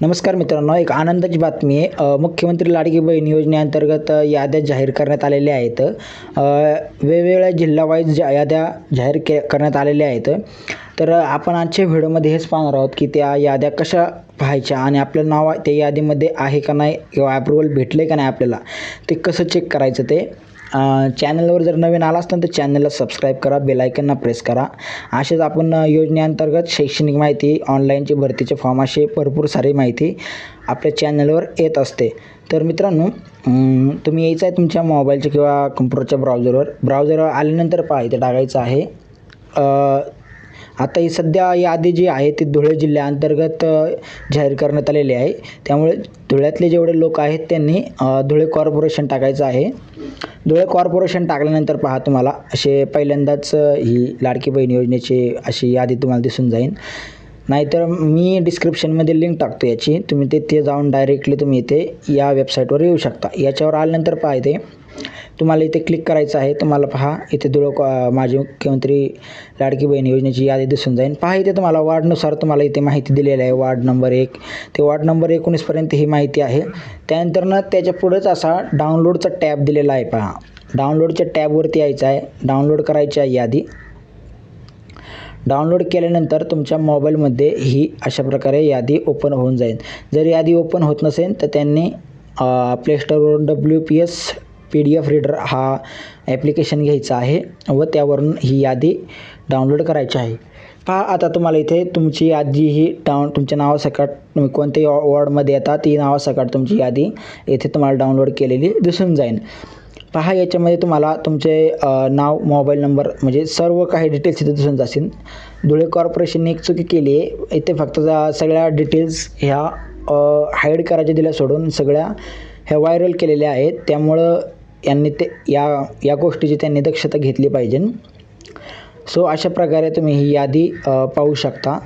नमस्कार मित्रांनो एक आनंदाची बातमी आहे. मुख्यमंत्री लाडकी बहीण योजनेअंतर्गत याद्या जाहीर करण्यात आलेल्या आहेत. वेगवेगळ्या जिल्हावाईज ज्या याद्या जाहीर के करण्यात आलेल्या आहेत. तर आपण आजच्या व्हिडिओमध्ये हेच पाहणार आहोत की त्या याद्या कशा पाहायच्या आणि आपलं नाव त्या यादीमध्ये आहे का नाही किंवा अप्रुव्हल भेटलं आहे का नाही आपल्याला ते कसं चेक करायचं ते. चॅनलवर जर नवीन आला असताना तर चॅनलला सबस्क्राईब करा बेलायकनला प्रेस करा. असेच आपण योजनेअंतर्गत शैक्षणिक माहिती ऑनलाईनची भरतीचे फॉर्म असे भरपूर सारी माहिती आपल्या चॅनलवर येत असते. तर मित्रांनो तुम्ही यायचं आहे तुमच्या मोबाईलच्या किंवा कम्प्युटरच्या ब्राउझरवर ब्राउझरवर आल्यानंतर पहा इथे टाकायचं आहे. आता ही सध्या यादी जी आहे ती धुळे जिल्ह्याअंतर्गत जाहीर करण्यात आलेली आहे. त्यामुळे धुळ्यातले जेवढे लोक आहेत त्यांनी धुळे कॉर्पोरेशन टाकायचं आहे. धुळे कॉर्पोरेशन टाकल्यानंतर पहा तुम्हाला असे पहिल्यांदाच ही लाडकी बहीण योजनेची अशी यादी तुम्हाला दिसून जाईल. नाहीतर मी डिस्क्रिप्शनमध्ये लिंक टाकतो याची. तुम्ही ते ते जाऊन डायरेक्टली तुम्ही इथे या वेबसाईटवर येऊ शकता. याच्यावर आल्यानंतर पहा इथे. तुम्हाला इथे क्लिक करायचं आहे. तुम्हाला पहा इथे दुळ कॉ- माजी मुख्यमंत्री लाडकी बहीण योजनेची यादी दिसून जाईल. पहा इथे तुम्हाला वार्डनुसार तुम्हाला इथे माहिती दिलेली आहे. वार्ड नंबर एक. ते वार्ड नंबर एकोणीसपर्यंत ही माहिती आहे. त्यानंतर ना त्याच्या पुढंच असा डाउनलोडचा टॅब दिलेला आहे पहा. डाउनलोडच्या टॅबवरती यायचं आहे. डाउनलोड करायची आहे यादी. डाउनलोड केल्यानंतर तुमच्या मोबाईलमध्ये ही अशा प्रकारे यादी ओपन होऊन जाईल. जर यादी ओपन होत नसेल तर त्यांनी play स्टोरवरून W P S P D F reader हा ॲप्लिकेशन घ्यायचा आहे व त्यावरून ही यादी डाउनलोड करायची आहे. पहा आता तुम्हाला इथे तुमची यादी ही डाऊन तुमच्या नावासकट तुम्ही कोणत्याही वॉर्डमध्ये येतात ती नावासकट तुमची यादी इथे तुम्हाला डाउनलोड केलेली दिसून जाईल. पहा याच्यामध्ये तुम्हाला तुमचे नाव मोबाईल नंबर म्हणजे सर्व काही डिटेल्स इथे दिसून जातील. धुळे कॉर्पोरेशनने एक चुकी केली आहे. इथे फक्त सगळ्या डिटेल्स ह्या हाईड करायच्या दिल्या सोडून सगळ्या ह्या व्हायरल केलेल्या आहेत. त्यामुळं यांनी ते या या गोष्टीची त्यांनी दक्षता घेतली पाहिजे. सो अशा प्रकारे तुम्ही ही यादी पाहू शकता.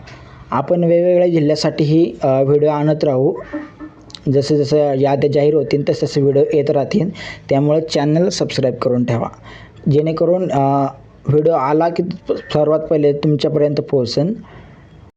आपण वेगवेगळ्या जिल्ह्यासाठी ही व्हिडिओ आणत राहू. जसं जसं याद्या जाहीर होतील तसे तसे व्हिडिओ येत राहतील. त्यामुळे चॅनल सबस्क्राईब करून ठेवा. जेणेकरून व्हिडिओ आला की सर्वात पहिले तुमच्यापर्यंत पोहोचेल